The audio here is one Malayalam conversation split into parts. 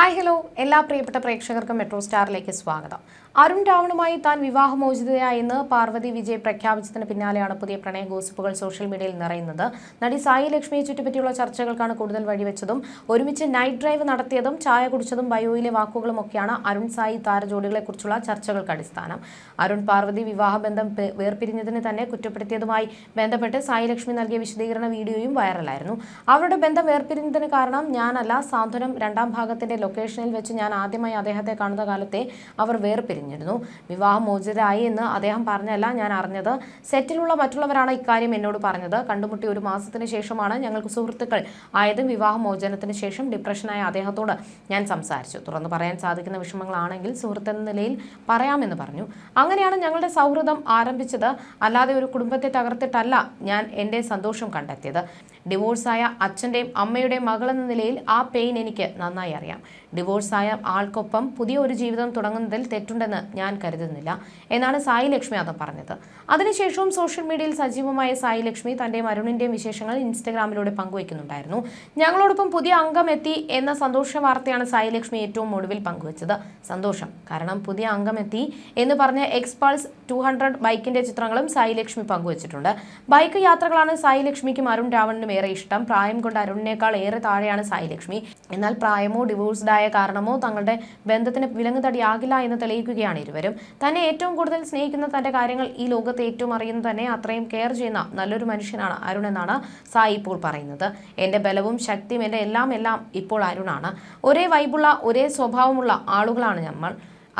ഹായ് ഹലോ എല്ലാ പ്രിയപ്പെട്ട പ്രേക്ഷകർക്കും മെട്രോ സ്റ്റാറിലേക്ക് സ്വാഗതം. അരുൺ രാവണുമായി താൻ വിവാഹമോചിതയായെന്ന് പാർവതി വിജയ് പ്രഖ്യാപിച്ചതിന് പിന്നാലെയാണ് പുതിയ പ്രണയ ഗോസിപ്പുകൾ സോഷ്യൽ മീഡിയയിൽ നിറയുന്നത്. നടി സായി ലക്ഷ്മിയെ ചുറ്റിപ്പറ്റിയുള്ള ചർച്ചകൾക്കാണ് കൂടുതൽ വഴിവെച്ചതും ഒരുമിച്ച് നൈറ്റ് ഡ്രൈവ് നടത്തിയതും ചായ കുടിച്ചതും ബയോയിലെ വാക്കുകളും ഒക്കെയാണ് അരുൺ സായി താരജോഡികളെക്കുറിച്ചുള്ള ചർച്ചകൾക്ക് അടിസ്ഥാനം. അരുൺ പാർവതി വിവാഹബന്ധം വേർപിരിഞ്ഞതിന് തന്നെ കുറ്റപ്പെടുത്തിയതുമായി ബന്ധപ്പെട്ട് സായി ലക്ഷ്മി നൽകിയ വിശദീകരണ വീഡിയോയും വൈറലായിരുന്നു. അവരുടെ ബന്ധം വേർപിരിഞ്ഞതിന് കാരണം ഞാനല്ല സാന്ത്വനം രണ്ടാം ഭാഗത്തിന്റെ ലൊക്കേഷനിൽ വെച്ച് ഞാൻ ആദ്യമായി അദ്ദേഹത്തെ കാണുന്ന കാലത്തെ അവർ വേർപിരിഞ്ഞിരുന്നു. വിവാഹം മോചിതരായി എന്ന് അദ്ദേഹം പറഞ്ഞല്ല ഞാൻ അറിഞ്ഞത്. സെറ്റിലുള്ള മറ്റുള്ളവരാണ് ഇക്കാര്യം എന്നോട് പറഞ്ഞത്. കണ്ടുമുട്ടി ഒരു മാസത്തിന് ശേഷമാണ് ഞങ്ങൾക്ക് സുഹൃത്തുക്കൾ ആയതും. വിവാഹമോചനത്തിന് ശേഷം ഡിപ്രഷനായ അദ്ദേഹത്തോട് ഞാൻ സംസാരിച്ചു. തുറന്നു പറയാൻ സാധിക്കുന്ന വിഷമങ്ങളാണെങ്കിൽ സുഹൃത്ത് എന്ന നിലയിൽ പറയാമെന്ന് പറഞ്ഞു. അങ്ങനെയാണ് ഞങ്ങളുടെ സൗഹൃദം ആരംഭിച്ചത്. അല്ലാതെ ഒരു കുടുംബത്തെ തകർത്തിട്ടല്ല ഞാൻ എന്റെ സന്തോഷം കണ്ടെത്തിയത്. ഡിവോഴ്സായ അച്ഛന്റെയും അമ്മയുടെയും മകളെന്ന നിലയിൽ ആ പെയിൻ എനിക്ക് നന്നായി അറിയാം. ഡിവോഴ്സായ ആൾക്കൊപ്പം പുതിയ ഒരു ജീവിതം തുടങ്ങുന്നതിൽ തെറ്റുണ്ടെന്ന് ഞാൻ കരുതുന്നില്ല എന്നാണ് സായി ലക്ഷ്മി അത് പറഞ്ഞത്. അതിനുശേഷവും സോഷ്യൽ മീഡിയയിൽ സജീവമായ സായി ലക്ഷ്മി തന്റെയും അരുണിന്റെയും വിശേഷങ്ങൾ ഇൻസ്റ്റഗ്രാമിലൂടെ പങ്കുവയ്ക്കുന്നുണ്ടായിരുന്നു. ഞങ്ങളോടൊപ്പം പുതിയ അംഗം എത്തി എന്ന സന്തോഷ വാർത്തയാണ് സായി ലക്ഷ്മി ഏറ്റവും ഒടുവിൽ പങ്കുവച്ചത്. സന്തോഷം. കാരണം പുതിയ അംഗം എത്തി എന്ന് പറഞ്ഞ എക്സ്പൾസ് ടു ഹൺഡ്രഡ് ബൈക്കിന്റെ ചിത്രങ്ങളും സായി ലക്ഷ്മി പങ്കുവച്ചിട്ടുണ്ട്. ബൈക്ക് യാത്രകളാണ് സായി ലക്ഷ്മിക്കും അരുൺ രാവണിനും ഏറെ ഇഷ്ടം. പ്രായം കൊണ്ട് അരുണിനേക്കാൾ ഏറെ താഴെയാണ് സായി ലക്ഷ്മി. എന്നാൽ പ്രായമോ ഡിവോഴ്സ്ഡ് ആയ കാരണമോ തങ്ങളുടെ ബന്ധത്തിന് വിലങ്ങുതടിയാകില്ല എന്ന് തെളിയിക്കുകയാണ് ഇരുവരും. തന്നെ ഏറ്റവും കൂടുതൽ സ്നേഹിക്കുന്ന തന്റെ കാര്യങ്ങൾ ഈ ലോകത്തെ ഏറ്റവും അറിയുന്ന തന്നെ അത്രയും കെയർ ചെയ്യുന്ന നല്ലൊരു മനുഷ്യനാണ് അരുൺ എന്നാണ് സായി ഇപ്പോൾ പറയുന്നത്. എന്റെ ബലവും ശക്തിയും എന്റെ എല്ലാം എല്ലാം ഇപ്പോൾ അരുണാണ്. ഒരേ വൈബുള്ള ഒരേ സ്വഭാവമുള്ള ആളുകളാണ് നമ്മൾ.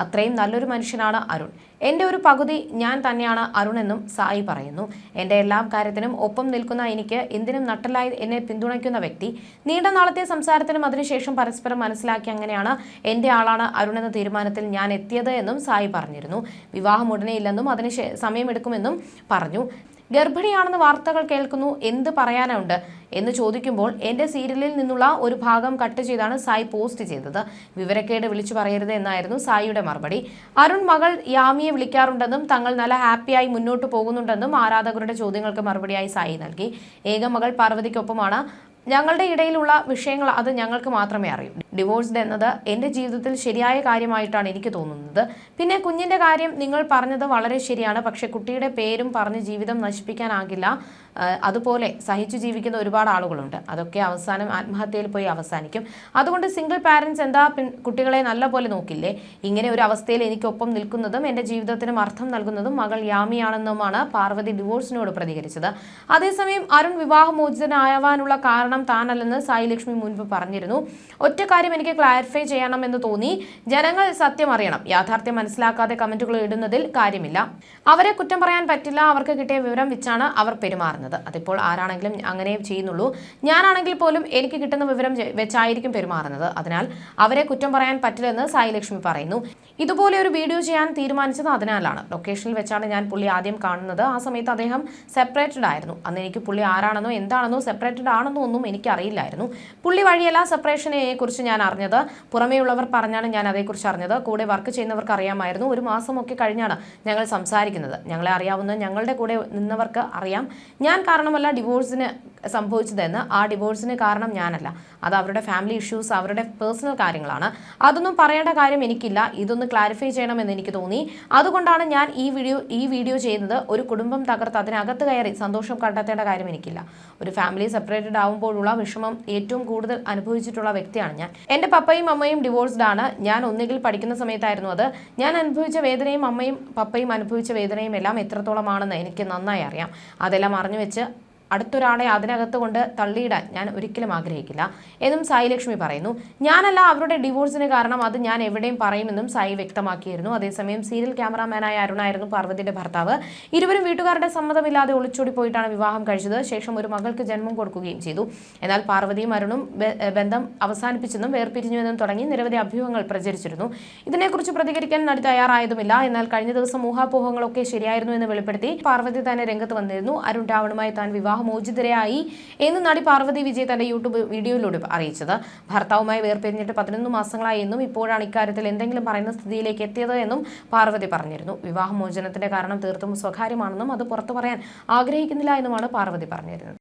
അത്രയും നല്ലൊരു മനുഷ്യനാണ് അരുൺ. എന്റെ ഒരു പകുതി ഞാൻ തന്നെയാണ് അരുൺ എന്നും സായി പറയുന്നു. എന്റെ എല്ലാ കാര്യത്തിനും ഒപ്പം നിൽക്കുന്ന എനിക്ക് എന്തിനും നട്ടലായി എന്നെ പിന്തുണയ്ക്കുന്ന വ്യക്തി നീണ്ട നാളത്തെ സംസാരത്തിനും അതിനുശേഷം പരസ്പരം മനസ്സിലാക്കി അങ്ങനെയാണ് എന്റെ ആളാണ് അരുൺ എന്ന തീരുമാനത്തിൽ ഞാൻ എത്തിയത് എന്നും സായി പറഞ്ഞിരുന്നു. വിവാഹം ഉടനെയില്ലെന്നും അതിന് സമയമെടുക്കുമെന്നും പറഞ്ഞു. ഗർഭിണിയാണെന്ന് വാർത്തകൾ കേൾക്കുന്നു. എന്ത് പറയാനുണ്ട്? എന്ന് ചോദിക്കുമ്പോൾ എന്റെ സീരിയലിൽ നിന്നുള്ള ഒരു ഭാഗം കട്ട് ചെയ്താണ് സായി പോസ്റ്റ് ചെയ്തത്. വിവരക്കേട് വിളിച്ചു പറയരുത് എന്നായിരുന്നു സായിയുടെ മറുപടി. അരുൺ മകൾ യാമിയെ വിളിക്കാറുണ്ടെന്നും തങ്ങൾ നല്ല ഹാപ്പിയായി മുന്നോട്ട് പോകുന്നുണ്ടെന്നും ആരാധകരുടെ ചോദ്യങ്ങൾക്ക് മറുപടിയായി സായി നൽകി. ഏക മകൾ പാർവതിക്കൊപ്പമാണ്. ഞങ്ങളുടെ ഇടയിലുള്ള വിഷയങ്ങൾ അത് ഞങ്ങൾക്ക് മാത്രമേ അറിയൂ. ഡിവോഴ്സ്ഡ് എന്നത് എന്റെ ജീവിതത്തിൽ ശരിയായ കാര്യമായിട്ടാണ് എനിക്ക് തോന്നുന്നത്. പിന്നെ കുഞ്ഞിന്റെ കാര്യം നിങ്ങൾ പറഞ്ഞത് വളരെ ശരിയാണ്. പക്ഷെ കുട്ടിയുടെ പേരും പറഞ്ഞ് ജീവിതം നശിപ്പിക്കാനാകില്ല. അതുപോലെ സഹിച്ചു ജീവിക്കുന്ന ഒരുപാട് ആളുകളുണ്ട്. അതൊക്കെ അവസാനം ആത്മഹത്യയിൽ പോയി അവസാനിക്കും. അതുകൊണ്ട് സിംഗിൾ പാരൻസ് എന്താ കുട്ടികളെ നല്ല പോലെ നോക്കില്ലേ? ഇങ്ങനെ ഒരു അവസ്ഥയിൽ എനിക്കൊപ്പം നിൽക്കുന്നതും എന്റെ ജീവിതത്തിനും അർത്ഥം നൽകുന്നതും മകൾ യാമിയാണെന്നുമാണ് പാർവതി ഡിവോഴ്സിനോട് പ്രതികരിച്ചത്. അതേസമയം അരുൺ വിവാഹമോചിതനാവാനുള്ള കാരണം താനല്ലെന്ന് സായി ലക്ഷ്മി മുൻപ് പറഞ്ഞിരുന്നു. ഒറ്റ കാര്യം എനിക്ക് ക്ലാരിഫൈ ചെയ്യണം എന്ന് തോന്നി. ജനങ്ങൾ സത്യം അറിയണം. യാഥാർത്ഥ്യം മനസ്സിലാക്കാതെ കമന്റുകൾ ഇടുന്നതിൽ കാര്യമില്ല. അവരെ കുറ്റം പറയാൻ പറ്റില്ല. അവർക്ക് കിട്ടിയ വിവരം വെച്ചാണ് അവർ പെരുമാറുന്നത്. അതിപ്പോൾ ആരാണെങ്കിലും അങ്ങനെ ചെയ്യുന്നുള്ളൂ. ഞാനാണെങ്കിൽ പോലും എനിക്ക് കിട്ടുന്ന വിവരം വെച്ചായിരിക്കും പെരുമാറുന്നത്. അതിനാൽ അവരെ കുറ്റം പറയാൻ പറ്റില്ലെന്ന് സായി ലക്ഷ്മി പറയുന്നു. ഇതുപോലെ ഒരു വീഡിയോ ചെയ്യാൻ തീരുമാനിച്ചത് അതിനാലാണ്. ലൊക്കേഷനിൽ വെച്ചാണ് ഞാൻ പുള്ളി ആദ്യം കാണുന്നത്. ആ സമയത്ത് അദ്ദേഹം സെപ്പറേറ്റഡ് ആയിരുന്നു. അന്ന് എനിക്ക് പുള്ളി ആരാണെന്നോ എന്താണെന്നോ സെപ്പറേറ്റഡ് ആണെന്നോ ഒന്നും എനിക്കറിയില്ലായിരുന്നു. പുള്ളി വഴിയല്ല സെപ്പറേഷനെ കുറിച്ച് ഞാൻ അറിഞ്ഞത്. പുറമേയുള്ളവർ പറഞ്ഞാണ് ഞാൻ അതേക്കുറിച്ച് അറിഞ്ഞത്. കൂടെ വർക്ക് ചെയ്യുന്നവർക്ക് അറിയാമായിരുന്നു. ഒരു മാസമൊക്കെ കഴിഞ്ഞാണ് ഞങ്ങൾ സംസാരിക്കുന്നത്. ഞങ്ങളെ അറിയാവുന്ന ഞങ്ങളുടെ കൂടെ നിന്നവർക്ക് അറിയാം. ഞാൻ കാരണമല്ല ഡിവോഴ്സിന് സംഭവിച്ചതെന്ന് ആ ഡിവോഴ്സിന് കാരണം ഞാനല്ല. അത് അവരുടെ ഫാമിലി ഇഷ്യൂസ് അവരുടെ പേഴ്സണൽ കാര്യങ്ങളാണ്. അതൊന്നും പറയേണ്ട കാര്യം എനിക്കില്ല. ഇതൊന്ന് ക്ലാരിഫൈ ചെയ്യണമെന്ന് എനിക്ക് തോന്നി. അതുകൊണ്ടാണ് ഞാൻ ഈ വീഡിയോ ഈ വീഡിയോ ചെയ്യുന്നത്. ഒരു കുടുംബം തകർത്ത് അതിനകത്ത് കയറി സന്തോഷം കണ്ടെത്തേണ്ട കാര്യം എനിക്കില്ല. ഒരു ഫാമിലി സെപ്പറേറ്റഡ് ആവുമ്പോഴുള്ള വിഷമം ഏറ്റവും കൂടുതൽ അനുഭവിച്ചിട്ടുള്ള വ്യക്തിയാണ് ഞാൻ. എന്റെ പപ്പയും അമ്മയും ഡിവോഴ്സ്ഡ് ആണ്. ഞാൻ ഒന്നുകിൽ പഠിക്കുന്ന സമയത്തായിരുന്നു അത്. ഞാൻ അനുഭവിച്ച വേദനയും അമ്മയും പപ്പയും അനുഭവിച്ച വേദനയും എല്ലാം എത്രത്തോളമാണെന്ന് എനിക്ക് നന്നായി അറിയാം. അതെല്ലാം അറിഞ്ഞു വെച്ച് അടുത്തൊരാളെ അതിനകത്ത് കൊണ്ട് തള്ളിയിടാൻ ഞാൻ ഒരിക്കലും ആഗ്രഹിക്കില്ല. എന്നും സായി ലക്ഷ്മി പറയുന്നു. ഞാനല്ല അവരുടെ ഡിവോഴ്സിന് കാരണം അത് ഞാൻ എവിടെയും പറയുമെന്നും സായി വ്യക്തമാക്കിയിരുന്നു. അതേസമയം സീരിയൽ ക്യാമറാമാനായ അരുണായിരുന്നു പാർവതിയുടെ ഭർത്താവ്. ഇരുവരും വീട്ടുകാരുടെ സമ്മതമില്ലാതെ ഒളിച്ചോടി പോയിട്ടാണ് വിവാഹം കഴിച്ചത്. ശേഷം ഒരു മകൾക്ക് ജന്മം കൊടുക്കുകയും ചെയ്തു. എന്നാൽ പാർവതിയും അരുണും ബന്ധം അവസാനിപ്പിച്ചെന്നും വേർപിരിഞ്ഞുവെന്നും തുടങ്ങി നിരവധി അഭ്യൂഹങ്ങൾ പ്രചരിച്ചിരുന്നു. ഇതിനെക്കുറിച്ച് പ്രതികരിക്കാൻ നടി തയ്യാറായതുമില്ല. എന്നാൽ കഴിഞ്ഞ ദിവസം ഊഹാപോഹങ്ങളൊക്കെ ശരിയായിരുന്നു എന്ന് വെളിപ്പെടുത്തി പാർവതി തന്നെ രംഗത്ത് വന്നിരുന്നു. അരുൺ രാവണുമായി താൻ വിവാഹമോചിതരായി എന്ന് നടി പാർവതി വിജയ് തന്റെ യൂട്യൂബ് വീഡിയോയിലൂടെ അറിയിച്ചത്. ഭർത്താവുമായി വേർപിരിഞ്ഞിട്ട് പതിനൊന്ന് മാസങ്ങളായി എന്നും ഇപ്പോഴാണ് ഇക്കാര്യത്തിൽ എന്തെങ്കിലും പറയുന്ന സ്ഥിതിയിലേക്ക് എത്തിയത് എന്നും പാർവതി പറഞ്ഞിരുന്നു. വിവാഹമോചനത്തിന്റെ കാരണം തീർത്തും സ്വകാര്യമാണെന്നും അത് പുറത്തു പറയാൻ ആഗ്രഹിക്കുന്നില്ല എന്നുമാണ് പാർവതി പറഞ്ഞിരുന്നത്.